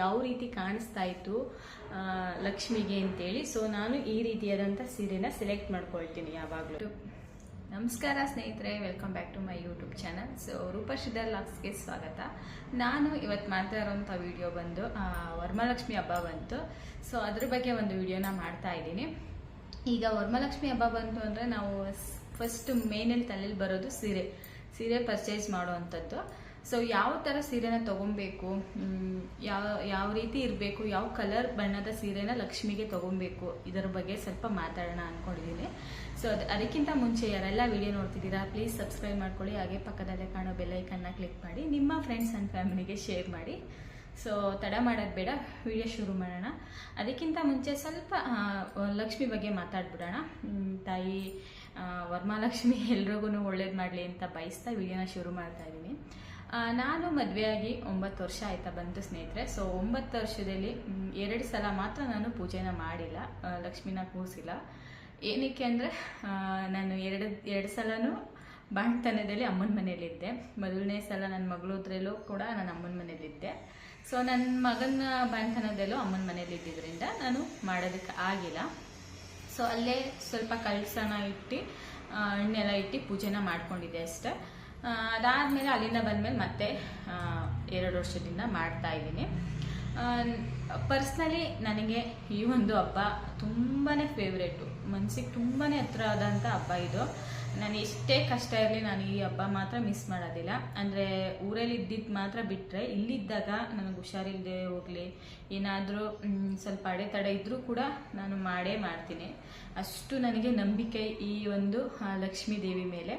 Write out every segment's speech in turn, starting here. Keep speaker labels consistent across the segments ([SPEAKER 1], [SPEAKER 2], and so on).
[SPEAKER 1] ಯಾವ ರೀತಿ ಕಾಣಿಸ್ತಾ ಇತ್ತು ಲಕ್ಷ್ಮಿಗೆ ಅಂತೇಳಿ. ಸೊ ನಾನು ಈ ರೀತಿಯಾದಂಥ ಸೀರೆನ ಸೆಲೆಕ್ಟ್ ಮಾಡ್ಕೊಳ್ತೀನಿ ಯಾವಾಗಲೂ. ನಮಸ್ಕಾರ ಸ್ನೇಹಿತರೆ welcome back to my YouTube channel so Roopa Shridhar ಲಾಕ್ಸ್ಗೆ ಸ್ವಾಗತ. ನಾನು ಇವತ್ತು ಮಾಡ್ತಾ ಇರೋಂಥ ವಿಡಿಯೋ ಬಂದು ವರ್ಮಲಕ್ಷ್ಮಿ ಹಬ್ಬ ಬಂತು. ಸೊ ಅದ್ರ ಬಗ್ಗೆ ಒಂದು ವಿಡಿಯೋನ ಮಾಡ್ತಾ ಇದ್ದೀನಿ. ಈಗ ವರಮಹಾಲಕ್ಷ್ಮಿ ಹಬ್ಬ ಬಂತು ಅಂದರೆ ನಾವು ಫಸ್ಟ್ ಮೇನಲ್ಲಿ ತಲೆಯಲ್ಲಿ ಬರೋದು ಸೀರೆ. ಸೀರೆ ಪರ್ಚೇಸ್ ಮಾಡುವಂಥದ್ದು. ಸೊ ಯಾವ ಥರ ಸೀರೆನ ತೊಗೊಬೇಕು? ಯಾವ ಯಾವ ರೀತಿ ಇರಬೇಕು? ಯಾವ ಕಲರ್ ಬಣ್ಣದ ಸೀರೆನ ಲಕ್ಷ್ಮಿಗೆ ತೊಗೊಬೇಕು? ಇದರ ಬಗ್ಗೆ ಸ್ವಲ್ಪ ಮಾತಾಡೋಣ ಅಂದ್ಕೊಂಡಿದ್ದೀನಿ ಸೊ ಅದು, ಅದಕ್ಕಿಂತ ಮುಂಚೆ ಯಾರೆಲ್ಲ ವಿಡಿಯೋ ನೋಡ್ತಿದ್ದೀರಾ ಪ್ಲೀಸ್ ಸಬ್ಸ್ಕ್ರೈಬ್ ಮಾಡ್ಕೊಳ್ಳಿ. ಹಾಗೆ ಪಕ್ಕದಲ್ಲೇ ಕಾಣೋ ಬೆಲ್ಲೈಕನ್ನ ಕ್ಲಿಕ್ ಮಾಡಿ. ನಿಮ್ಮ ಫ್ರೆಂಡ್ಸ್ ಆ್ಯಂಡ್ ಫ್ಯಾಮಿಲಿಗೆ ಶೇರ್ ಮಾಡಿ. ಸೊ ತಡ ಮಾಡೋದು ಬೇಡ. ವಿಡಿಯೋ ಶುರು ಮಾಡೋಣ. ಅದಕ್ಕಿಂತ ಮುಂಚೆ ಸ್ವಲ್ಪ ಲಕ್ಷ್ಮಿ ಬಗ್ಗೆ ಮಾತಾಡ್ಬಿಡೋಣ. ತಾಯಿ ವರ್ಮಾಲಕ್ಷ್ಮಿ ಎಲ್ರಿಗೂ ಒಳ್ಳೇದು ಮಾಡಲಿ ಅಂತ ಬಯಸ್ತಾ ವಿಡಿಯೋನ ಶುರು ಮಾಡ್ತಾ ಇದ್ದೀನಿ. ನಾನು ಮದುವೆಯಾಗಿ ಒಂಬತ್ತು ವರ್ಷ ಆಯ್ತಾ ಬಂತು ಸ್ನೇಹಿತರೆ. ಸೊ ಒಂಬತ್ತು ವರ್ಷದಲ್ಲಿ ಎರಡು ಸಲ ಮಾತ್ರ ನಾನು ಪೂಜೆನ ಮಾಡಿಲ್ಲ. ಲಕ್ಷ್ಮೀನ ಕೂರಿಸಿಲ್ಲ. ಏನಕ್ಕೆ ಅಂದರೆ ನಾನು ಎರಡು ಎರಡು ಸಲನೂ ಬಾಣ್ತನದಲ್ಲಿ ಅಮ್ಮನ ಮನೆಯಲ್ಲಿದ್ದೆ. ಮೊದಲನೇ ಸಲ ನನ್ನ ಮಗಳದ್ರಲ್ಲೂ ಕೂಡ ನಾನು ಅಮ್ಮನ ಮನೆಯಲ್ಲಿದ್ದೆ. ಸೊ ನನ್ನ ಮಗನ ಬಾಣ್ತನದಲ್ಲೂ ಅಮ್ಮನ ಮನೇಲಿ ಇದ್ದಿದ್ದರಿಂದ ನಾನು ಮಾಡೋದಕ್ಕೆ ಆಗಿಲ್ಲ. ಸೊ ಅಲ್ಲೇ ಸ್ವಲ್ಪ ಕಳ್ಸನ ಇಟ್ಟು ಹಣ್ಣೆಲ್ಲ ಇಟ್ಟು ಪೂಜೆನ ಮಾಡಿಕೊಂಡಿದ್ದೆ ಅಷ್ಟೇ. ಅದಾದ್ಮೇಲೆ ಅಲ್ಲಿಂದ ಬಂದ್ಮೇಲೆ ಮತ್ತೆ ಎರಡು ವರ್ಷದಿಂದ ಮಾಡ್ತಾ ಇದ್ದೀನಿ. ಪರ್ಸ್ನಲಿ ನನಗೆ ಈ ಒಂದು ಹಬ್ಬ ತುಂಬಾ ಫೇವ್ರೇಟು ಮನ್ಸಿಗೆ ತುಂಬಾ ಹತ್ರ ಆದಂಥ ಹಬ್ಬ ಇದು. ನಾನು ಎಷ್ಟೇ ಕಷ್ಟ ಇರಲಿ ನಾನು ಈ ಹಬ್ಬ ಮಾತ್ರ ಮಿಸ್ ಮಾಡೋದಿಲ್ಲ. ಅಂದರೆ ಊರಲ್ಲಿ ಇದ್ದಿದ್ದು ಮಾತ್ರ ಬಿಟ್ಟರೆ ಇಲ್ಲಿದ್ದಾಗ ನನಗೆ ಹುಷಾರಿಲ್ಲದೆ ಹೋಗಲಿ, ಏನಾದರೂ ಸ್ವಲ್ಪ ಅಡೆತಡೆ ಇದ್ದರೂ ಕೂಡ ನಾನು ಮಾಡೇ ಮಾಡ್ತೀನಿ. ಅಷ್ಟು ನನಗೆ ನಂಬಿಕೆ ಈ ಒಂದು ಲಕ್ಷ್ಮೀ ದೇವಿ ಮೇಲೆ.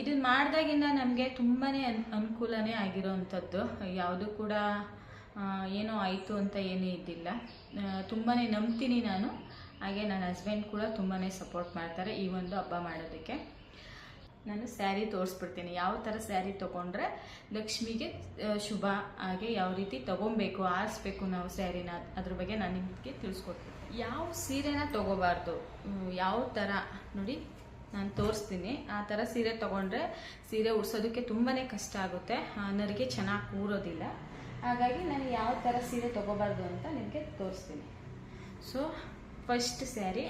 [SPEAKER 1] ಇದನ್ನ ಮಾಡಿದಾಗಿಂದ ನಮಗೆ ತುಂಬಾ ಅನ್, ಅನುಕೂಲನೇ ಆಗಿರೋವಂಥದ್ದು ಯಾವುದು ಕೂಡ ಏನೋ ಆಯಿತು ಅಂತ ಏನೂ ಇದ್ದಿಲ್ಲ. ತುಂಬಾ ನಂಬ್ತೀನಿ ನಾನು. ಹಾಗೆ ನನ್ನ ಹಸ್ಬೆಂಡ್ ಕೂಡ ತುಂಬಾ ಸಪೋರ್ಟ್ ಮಾಡ್ತಾರೆ ಈ ಒಂದು ಹಬ್ಬ ಮಾಡೋದಕ್ಕೆ. ನಾನು ಸ್ಯಾರಿ ತೋರಿಸ್ಬಿಡ್ತೀನಿ. ಯಾವ ಥರ ಸ್ಯಾರಿ ತೊಗೊಂಡ್ರೆ ಲಕ್ಷ್ಮಿಗೆ ಶುಭ ಹಾಗೆ ಯಾವ ರೀತಿ ತೊಗೊಬೇಕು, ಆರಿಸ್ಬೇಕು ನಾವು ಸ್ಯಾರಿನ ಅದ್ರ ಬಗ್ಗೆ ನಾನು ನಿಮಗೆ ತಿಳಿಸ್ಕೊಡ್ತೀನಿ. ಯಾವ ಸೀರೆನ ತೊಗೋಬಾರ್ದು? ಯಾವ ಥರ ನೋಡಿ. ನಾನು ತೋರಿಸ್ತೀನಿ. ಆ ಥರ ಸೀರೆ ತೊಗೊಂಡ್ರೆ ಸೀರೆ ಉಡ್ಸೋದಕ್ಕೆ ತುಂಬಾ ಕಷ್ಟ ಆಗುತ್ತೆ. ನರಿಗೆ ಚೆನ್ನಾಗಿ ಕೂರೋದಿಲ್ಲ. ಹಾಗಾಗಿ ನಾನು ಯಾವ ಥರ ಸೀರೆ ತೊಗೋಬಾರ್ದು ಅಂತ ನಿಮಗೆ ತೋರಿಸ್ತೀನಿ. ಸೊ ಫಸ್ಟ್ ಸ್ಯಾರಿ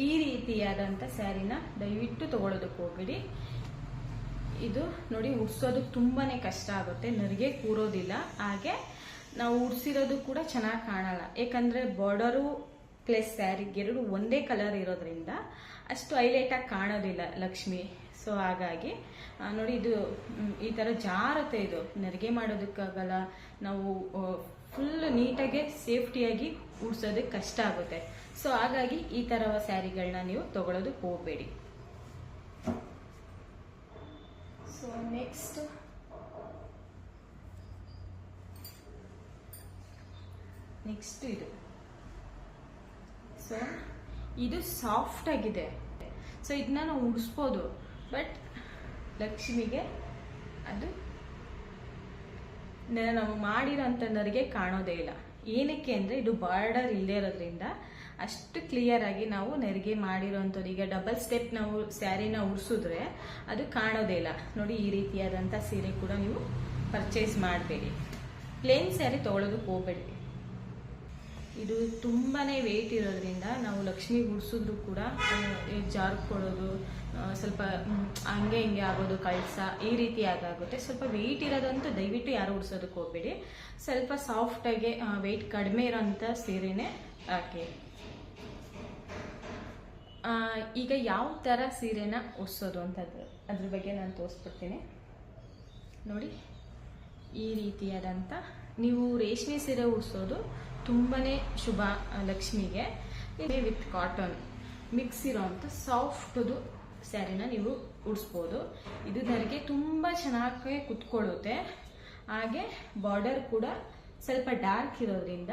[SPEAKER 1] ಈ ರೀತಿಯಾದಂಥ ಸ್ಯಾರಿನ ದಯವಿಟ್ಟು ತೊಗೊಳೋದಕ್ಕೆ ಹೋಗ್ಬಿಡಿ. ಇದು ನೋಡಿ ಉಡ್ಸೋದಕ್ಕೆ ತುಂಬಾ ಕಷ್ಟ ಆಗುತ್ತೆ. ನರಿಗೆ ಕೂರೋದಿಲ್ಲ. ಹಾಗೆ ನಾವು ಉಡ್ಸಿರೋದು ಕೂಡ ಚೆನ್ನಾಗಿ ಕಾಣಲ್ಲ. ಏಕೆಂದರೆ ಬಾರ್ಡರು ಪ್ಲಸ್ ಎರಡು ಒಂದೇ ಕಲರ್ ಇರೋದ್ರಿಂದ ಅಷ್ಟು ಹೈಲೈಟಾಗಿ ಕಾಣೋದಿಲ್ಲ ಲಕ್ಷ್ಮಿ. ಸೊ ಹಾಗಾಗಿ ನೋಡಿ ಇದು ಈ ಥರ ಜಾರತೆ ಇದು. ನೆರಿಗೆ ಮಾಡೋದಕ್ಕಾಗಲ್ಲ. ನಾವು ಫುಲ್ ನೀಟಾಗಿ ಸೇಫ್ಟಿಯಾಗಿ ಉಡ್ಸೋದಕ್ಕೆ ಕಷ್ಟ ಆಗುತ್ತೆ. ಸೊ ಹಾಗಾಗಿ ಈ ಥರ ಸ್ಯಾರಿಗಳನ್ನ ನೀವು ತಗೊಳ್ಳೋದಕ್ಕೆ ಹೋಗಬೇಡಿ. ಸೊ ನೆಕ್ಸ್ಟ್ ನೆಕ್ಸ್ಟ್ ಇದು. ಇದು ಸಾಫ್ಟ್ ಆಗಿದೆ. ಸೊ ಇದನ್ನ ನಾವು ಉಡಿಸ್ಬೋದು. ಬಟ್ ಲಕ್ಷ್ಮಿಗೆ ಅದು ನಾವು ಮಾಡಿರೋಂಥ ನರಿಗೆ ಕಾಣೋದೇ ಇಲ್ಲ. ಏನಕ್ಕೆ ಅಂದರೆ ಇದು ಬಾರ್ಡರ್ ಇಲ್ಲದೆ ಇರೋದ್ರಿಂದ ಅಷ್ಟು ಕ್ಲಿಯರ್ ಆಗಿ ನಾವು ನೆರಿಗೆ ಮಾಡಿರೋಂಥದ್ದು ಈಗ ಡಬಲ್ ಸ್ಟೆಪ್ ನಾವು ಸ್ಯಾರಿನ ಉಡ್ಸಿದ್ರೆ ಅದು ಕಾಣೋದೇ ಇಲ್ಲ. ನೋಡಿ, ಈ ರೀತಿಯಾದಂಥ ಸೀರೆ ಕೂಡ ನೀವು ಪರ್ಚೇಸ್ ಮಾಡಬೇಡಿ. ಪ್ಲೇನ್ ಸ್ಯಾರಿ ತೊಗೊಳೋದಕ್ಕೆ ಹೋಗಬೇಡಿ. ಇದು ತುಂಬಾ ವೆಯ್ಟ್ ಇರೋದ್ರಿಂದ ನಾವು ಲಕ್ಷ್ಮಿ ಗುಡಿಸಿದ್ರು ಕೂಡ ಜಾರ್ಕೊಳ್ಳೋದು ಸ್ವಲ್ಪ ಹಂಗೆ ಹಿಂಗೆ ಆಗೋದು, ಕಳ್ಸ, ಈ ರೀತಿ ಆಗುತ್ತೆ ಸ್ವಲ್ಪ ವೆಯ್ಟ್ ಇರೋದಂತೂ ದಯವಿಟ್ಟು ಯಾರು ಉಡ್ಸೋದಕ್ಕೆ ಹೋಗ್ಬೇಡಿ. ಸ್ವಲ್ಪ ಸಾಫ್ಟಾಗಿ ವೆಯ್ಟ್ ಕಡಿಮೆ ಇರೋಂಥ ಸೀರೆನೇ ಹಾಕಿ. ಈಗ ಯಾವ ಥರ ಸೀರೆನ ಉಡ್ಸೋದು ಅಂತ ಅದ್ರ ಬಗ್ಗೆ ನಾನು ತೋರಿಸ್ಬಿಡ್ತೀನಿ. ನೋಡಿ, ಈ ರೀತಿಯಾದಂಥ ನೀವು ರೇಷ್ಮೆ ಸೀರೆ ಉಡಿಸೋದು ತುಂಬಾ ಶುಭ ಲಕ್ಷ್ಮಿಗೆ. ಇದೆ ವಿತ್ ಕಾಟನ್ ಮಿಕ್ಸ್ ಇರೋವಂಥ ಸಾಫ್ಟದು ಸ್ಯಾರಿನ ನೀವು ಉಡಿಸ್ಬೋದು. ಇದು ನನಗೆ ತುಂಬ ಚೆನ್ನಾಗಿ ಕುತ್ಕೊಳ್ಳುತ್ತೆ. ಹಾಗೆ ಬಾರ್ಡರ್ ಕೂಡ ಸ್ವಲ್ಪ ಡಾರ್ಕ್ ಇರೋದ್ರಿಂದ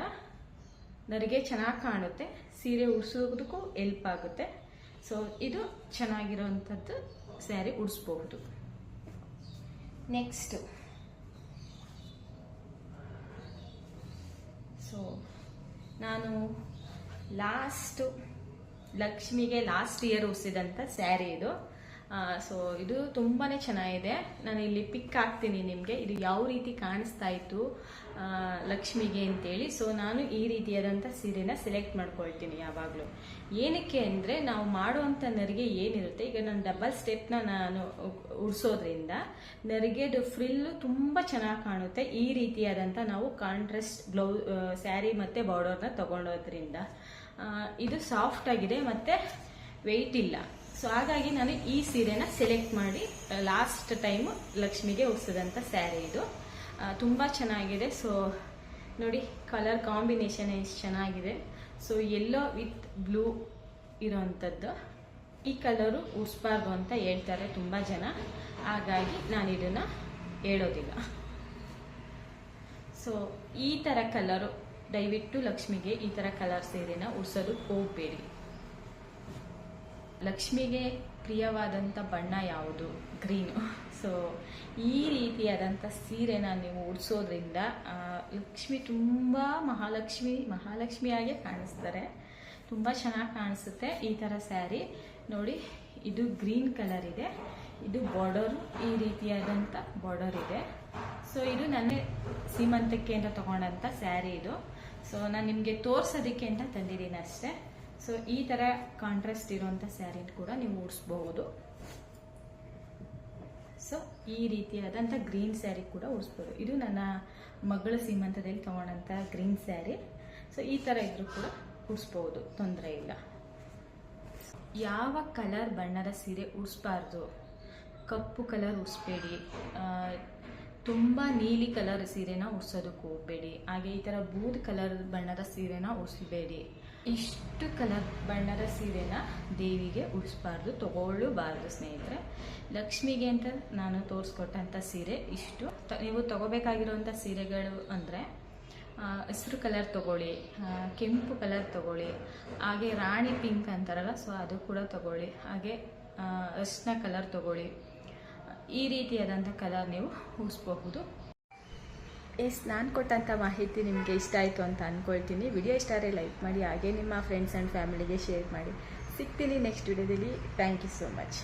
[SPEAKER 1] ನನಗೆ ಚೆನ್ನಾಗಿ ಕಾಣುತ್ತೆ. ಸೀರೆ ಉಡಿಸೋದಕ್ಕೂ ಹೆಲ್ಪ್ ಆಗುತ್ತೆ. ಸೊ, ಇದು ಚೆನ್ನಾಗಿರೋವಂಥದ್ದು ಸ್ಯಾರಿ ಉಡಿಸ್ಬಹುದು ನೆಕ್ಸ್ಟು. ಸೊ ನಾನು ಲಾಸ್ಟು ಲಕ್ಷ್ಮಿಗೆ ಲಾಸ್ಟ್ ಇಯರ್ ಉಸಿದಂತ ಸ್ಯಾರಿ ಇದು. ಸೊ ಇದು ತುಂಬಾ ಚೆನ್ನಾಗಿದೆ. ನಾನು ಇಲ್ಲಿ ಪಿಕ್ ಹಾಕ್ತೀನಿ ನಿಮಗೆ. ಇದು ಯಾವ ರೀತಿ ಕಾಣಿಸ್ತಾ ಇತ್ತು? ಲಕ್ಷ್ಮಿಗೆ ಅಂತೇಳಿ. ಸೊ ನಾನು ಈ ರೀತಿಯಾದಂಥ ಸೀರೆನ ಸೆಲೆಕ್ಟ್ ಮಾಡ್ಕೊಳ್ತೀನಿ ಯಾವಾಗಲೂ. ಏನಕ್ಕೆ ಅಂದರೆ ನಾವು ಮಾಡುವಂಥ ನರಿಗೆ ಏನಿರುತ್ತೆ ಈಗ ನಾನು ಡಬಲ್ ಸ್ಟೆಪ್ನ ನಾನು ಉಡ್ಸೋದ್ರಿಂದ ನರಿಗೆದು ಫ್ರಿಲ್ಲು ತುಂಬ ಚೆನ್ನಾಗಿ ಕಾಣುತ್ತೆ. ಈ ರೀತಿಯಾದಂಥ ನಾವು ಕಾಂಟ್ರಾಸ್ಟ್ ಗ್ಲೌ ಸ್ಯಾರಿ ಮತ್ತು ಬಾರ್ಡರ್ನ ತಗೊಳೋದ್ರಿಂದ ಆ, ಇದು ಸಾಫ್ಟ್ ಆಗಿದೆ ಮತ್ತು ವೆಯ್ಟ್ ಇಲ್ಲ. ಸೊ ಹಾಗಾಗಿ ನಾನು ಈ ಸೀರೆನ ಸೆಲೆಕ್ಟ್ ಮಾಡಿ ಲಾಸ್ಟ್ ಟೈಮು ಲಕ್ಷ್ಮಿಗೆ ಉಡ್ಸಿದಂಥ ಸ್ಯಾರಿ ಇದು. ತುಂಬ ಚೆನ್ನಾಗಿದೆ. ಸೊ ನೋಡಿ ಕಲರ್ ಕಾಂಬಿನೇಷನ್ ಎಷ್ಟು ಚೆನ್ನಾಗಿದೆ. ಸೊ ಎಲ್ಲೋ ವಿತ್ ಬ್ಲೂ ಇರೋವಂಥದ್ದು ಈ ಕಲರು ಉಡ್ಸ್ಬಾರ್ದು ಅಂತ ಹೇಳ್ತಾರೆ ತುಂಬ ಜನ. ಹಾಗಾಗಿ ನಾನು ಇದನ್ನು ಹೇಳೋದಿಲ್ಲ. ಸೊ ಈ ಥರ ಕಲರು ದಯವಿಟ್ಟು ಲಕ್ಷ್ಮಿಗೆ ಈ ಥರ ಕಲರ್ ಸೀರೆನ ಉಡ್ಸೋದು ಹೋಗಬೇಡಿ. ಲಕ್ಷ್ಮಿಗೆ ಪ್ರಿಯವಾದಂಥ ಬಣ್ಣ ಯಾವುದು? ಗ್ರೀನು. ಸೊ ಈ ರೀತಿಯಾದಂಥ ಸೀರೆನ ನೀವು ಉಡಿಸೋದ್ರಿಂದ ಲಕ್ಷ್ಮಿ ತುಂಬ ಮಹಾಲಕ್ಷ್ಮಿ, ಮಹಾಲಕ್ಷ್ಮಿಯಾಗೆ ಕಾಣಿಸ್ತಾರೆ. ತುಂಬ ಚೆನ್ನಾಗಿ ಕಾಣಿಸುತ್ತೆ ಈ ಥರ ಸ್ಯಾರಿ. ನೋಡಿ, ಇದು ಗ್ರೀನ್ ಕಲರ್ ಇದೆ. ಇದು ಬಾರ್ಡರು ಈ ರೀತಿಯಾದಂಥ ಬಾರ್ಡರ್ ಇದೆ. ಸೊ ಇದು ನನ್ನ ಸೀಮಂತಕ್ಕೆ ಅಂತ ತಗೊಂಡಂಥ ಸ್ಯಾರಿ ಇದು. ಸೊ ನಾನು ನಿಮಗೆ ತೋರಿಸೋದಕ್ಕೆ ಅಂತ ತಂದಿದ್ದೀನಿ ಅಷ್ಟೇ. ಸೊ ಈ ಥರ ಕಾಂಟ್ರಾಸ್ಟ್ ಇರುವಂತ ಸ್ಯಾರಿ ಕೂಡ ನೀವು ಉಡ್ಸ್ಬಹುದು. ಸೊ ಈ ರೀತಿಯಾದಂಥ ಗ್ರೀನ್ ಸ್ಯಾರಿ ಕೂಡ ಉಡಿಸ್ಬೋದು. ಇದು ನನ್ನ ಮಗಳ ಸೀಮಂತದಲ್ಲಿ ತಗೊಂಡಂತ ಗ್ರೀನ್ ಸ್ಯಾರಿ ಸೊ ಈ ಥರ ಇದ್ರೂ ಕೂಡ ಉಡಿಸ್ಬೋದು. ತೊಂದರೆ ಇಲ್ಲ. ಯಾವ ಕಲರ್ ಬಣ್ಣದ ಸೀರೆ ಉಡಿಸ್ಬಾರ್ದು? ಕಪ್ಪು ಕಲರ್ ಉಡಿಸ್ಬೇಡಿ. ತುಂಬ ನೀಲಿ ಕಲರ್ ಸೀರೆನ ಉಡ್ಸೋದಕ್ಕೆ ಹೋಗಬೇಡಿ. ಹಾಗೆ ಈ ಥರ ಬೂದ್ ಕಲರ್ ಬಣ್ಣದ ಸೀರೆನ ಉಡಿಸ್ಬೇಡಿ. ಇಷ್ಟು ಕಲರ್ ಬಣ್ಣದ ಸೀರೆನ ದೇವಿಗೆ ಉಡಿಸ್ಬಾರ್ದು, ತಗೊಳ್ಳಬಾರ್ದು ಸ್ನೇಹಿತರೆ. ಲಕ್ಷ್ಮಿಗೆ ಅಂತ ನಾನು ತೋರಿಸ್ಕೊಟ್ಟಂಥ ಸೀರೆ ಇಷ್ಟು. ನೀವು ತಗೋಬೇಕಾಗಿರುವಂಥ ಸೀರೆಗಳು ಅಂದರೆ ಹಸಿರು ಕಲರ್ ತಗೊಳ್ಳಿ ಕೆಂಪು ಕಲರ್ ತಗೊಳ್ಳಿ, ಹಾಗೆ ರಾಣಿ ಪಿಂಕ್ ಅಂತಾರಲ್ಲ, ಸೊ ಅದು ಕೂಡ ತಗೊಳ್ಳಿ, ಹಾಗೆ ಅರ್ಶಿನ ಕಲರ್ ತಗೊಳ್ಳಿ. ಈ ರೀತಿಯಾದಂಥ ಕಲರ್ ನೀವು ಉಡಿಸ್ಬಹುದು. ಎಸ್, ನಾನು ಕೊಟ್ಟಂಥ ಮಾಹಿತಿ ನಿಮಗೆ ಇಷ್ಟ ಆಯಿತು ಅಂತ ಅಂದ್ಕೊಳ್ತೀನಿ ವಿಡಿಯೋ ಇಷ್ಟ ಆದರೆ ಲೈಕ್ ಮಾಡಿ, ಹಾಗೆ ನಿಮ್ಮ ಫ್ರೆಂಡ್ಸ್ ಆ್ಯಂಡ್ ಫ್ಯಾಮಿಲಿಗೆ ಶೇರ್ ಮಾಡಿ. ಸಿಗ್ತೀನಿ ನೆಕ್ಸ್ಟ್ ವಿಡಿಯೋದಲ್ಲಿ. Thank you so much